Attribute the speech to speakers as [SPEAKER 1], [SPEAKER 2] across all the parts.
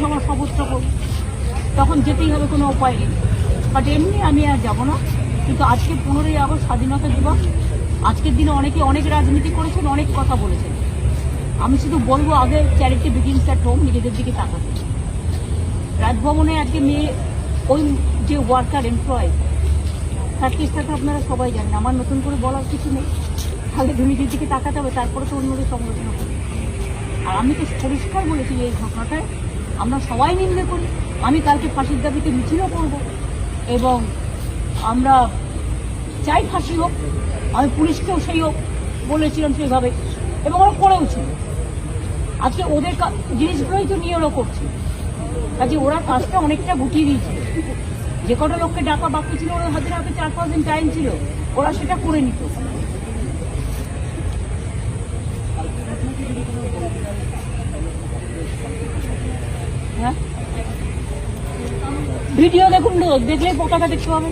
[SPEAKER 1] সবার সমস্ত করব তখন যেতেই হবে, কোনো উপায় নেই। বাট এমনি আমি আর যাব না। কিন্তু আজকে পনেরোই আগস্ট স্বাধীনতা দিবস। আজকের দিনে অনেকে অনেক রাজনীতি করেছেন, অনেক কথা বলেছেন। আমি শুধু বলব, আগে চ্যারিটি বিগিনস অ্যাট হোম নিজেদের দিকে তাকাতে। রাজভবনে আজকে মেয়ে, ওই যে ওয়ার্কার এমপ্লয় তার চেষ্টাটা আপনারা সবাই জানেন। আমার নতুন করে বলার কিছু নেই। তাহলে নিজের দিকে তাকাতে হবে, তারপরে তো অন্যদের সমালোচনা করবে। আর আমি তো পরিষ্কার বলেছি এই ঘটনাটায় আমরা সবাই নিন্দে করি। আমি কালকে ফাঁসির দাবিতে মিছিলও করব এবং আমরা চাই ফাঁসি হোক, আমি পুলিশকেও সেই হোক বলেছিলাম সেইভাবে এবং ওরা করেও ছিল। আজকে ওদের জিনিসগুলোই তো নিয়ে ওরা করছে। কাজে ওরা কাজটা অনেকটা গুটিয়ে দিয়েছে। যে কটা লোককে ডাকা বাকি ছিল ওরা হাতে হাতে চার পাঁচ দিন টাইম ছিল, ওরা সেটা করে নিত। হ্যাঁ? ভিডিও দেখুন না, দেখলেই পতাকা দেখতে হবে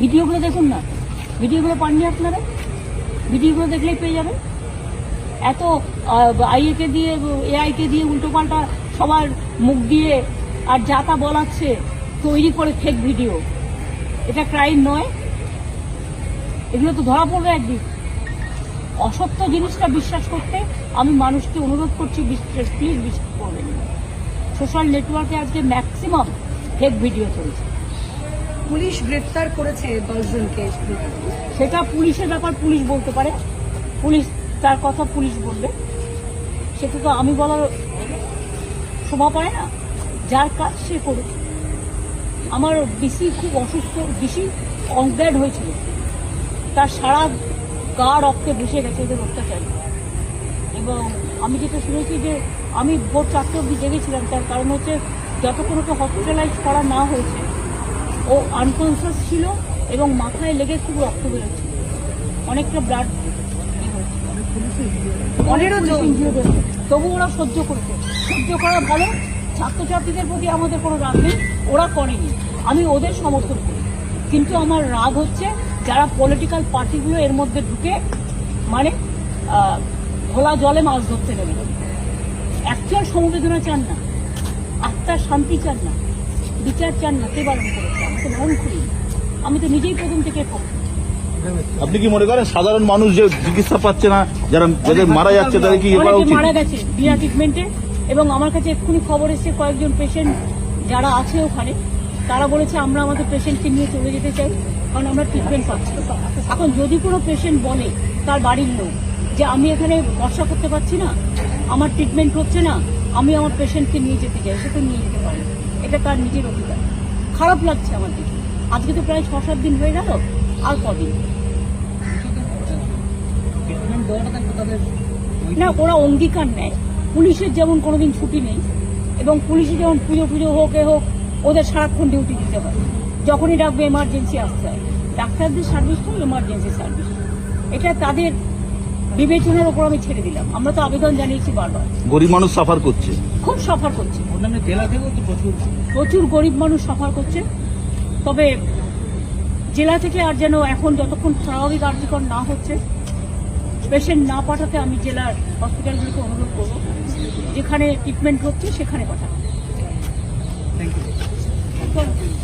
[SPEAKER 1] ভিডিওগুলো দেখুন না। ভিডিওগুলো পাননি আপনারা? ভিডিওগুলো দেখলেই পেয়ে যাবেন। এত আইএকে দিয়ে এআইকে দিয়ে উল্টোপাল্টা সবার মুখ দিয়ে আর যা তা বলাচ্ছে তৈরি করে ফেক ভিডিও এটা ক্রাইম নয়। এগুলো তো ধরা পড়বে একদিন। অসত্য জিনিসটা বিশ্বাস করতে আমি মানুষকে অনুরোধ করছি প্লিজ বিশ্বাস করবেন। সোশ্যাল নেটওয়ার্কে আজকে ম্যাক্সিমাম ফেক ভিডিও চলছে।
[SPEAKER 2] পুলিশ গ্রেফতার করেছে দশজনকে।
[SPEAKER 1] সেটা পুলিশের ব্যাপার পুলিশ বলতে পারে। পুলিশ তার কথা পুলিশ বলবে। সেটা তো আমি বলার শোভা পায় না। যার কাজ সে করুক। আমার বেশি খুব অসুস্থ বেশি অজ্ঞান হয়েছিল। তার সারা গা রক্তে বসে গেছে ওদের অত্যাচার। এবং আমি যেটা শুনেছি যে আমি ভোর চারটে অব্দি জেগেছিলাম তার কারণ হচ্ছে যতক্ষণ ওকে হসপিটালাইজ করা না হয়েছে ও আনকনসিয়াস ছিল এবং মাথায় লেগে খুব রক্ত বেরোচ্ছিল। অনেকটা ব্লাড। তবু ওরা সহ্য করেছে। সহ্য করা ভালো ছাত্রছাত্রীদের প্রতি আমাদের কোনো রাগ নেই ওরা করেনি। আমি ওদের সমর্থন করি। কিন্তু আমার রাগ হচ্ছে যারা পলিটিক্যাল পার্টিগুলো এর মধ্যে ঢুকে মানে আহ, ঘোলা জলে মাছ ধরতে নেবে অ্যাকচুয়াল সমবেদনা চান না আত্মার শান্তি চান না বিচার চান না কে বারণ করেছে। আমি তো বারণ করি আমি তো নিজেই প্রথম থেকে
[SPEAKER 3] আপনি কি মনে করেন সাধারণ মানুষ যে চিকিৎসা পাচ্ছে না যারা যাদের মারা যাচ্ছে তাদের কি
[SPEAKER 1] মারা গেছে বিনা ট্রিটমেন্টে এবং আমার কাছে এক্ষুনি খবর এসেছে কয়েকজন পেশেন্ট যারা আছে ওখানে তারা বলেছে আমরা আমাদের পেশেন্টকে নিয়ে চলে যেতে চাই কারণ আমরা ট্রিটমেন্ট পাচ্ছি। এখন যদি কোনো পেশেন্ট বলে তার বাড়ির লোক যে আমি এখানে ভরসা করতে পারছি না, আমার ট্রিটমেন্ট হচ্ছে না, আমি আমার পেশেন্টকে নিয়ে যেতে চাই, সে তো নিয়ে যেতে পারে এটা তার নিজের অধিকার। খারাপ লাগছে আমার দিকে আজকে তো প্রায় ছ সাত দিন হয়ে গেল, আর কদিন? না, ওরা অঙ্গীকার নেয়। পুলিশের যেমন কোনোদিন ছুটি নেই, এবং পুলিশে যেমন পুজো পুজো হোক, এ হোক, ওদের সারাক্ষণ ডিউটি দিতে হয়। যখনই ডাকবে এমার্জেন্সি আসতে হয়। ডাক্তারদের সার্ভিসটাও এমার্জেন্সি সার্ভিস এটা তাদের বিবেচনার ওপর আমি ছেড়ে দিলাম। আমরা তো আবেদন জানিয়েছি বারবার।
[SPEAKER 3] গরিব মানুষ সাফার করছে।
[SPEAKER 1] খুব সাফার করছে।
[SPEAKER 4] অন্যান্য জেলা থেকেও তো প্রচুর।
[SPEAKER 1] প্রচুর গরিব মানুষ সাফার করছে। তবে জেলা থেকে আর যেন এখন যতক্ষণ স্বাভাবিক কার্যকর না হচ্ছে পেশেন্ট না পাঠাতে আমি জেলার হসপিটালগুলোকে অনুরোধ করব। যেখানে ট্রিটমেন্ট হচ্ছে সেখানে পাঠাবো।
[SPEAKER 4] Thank you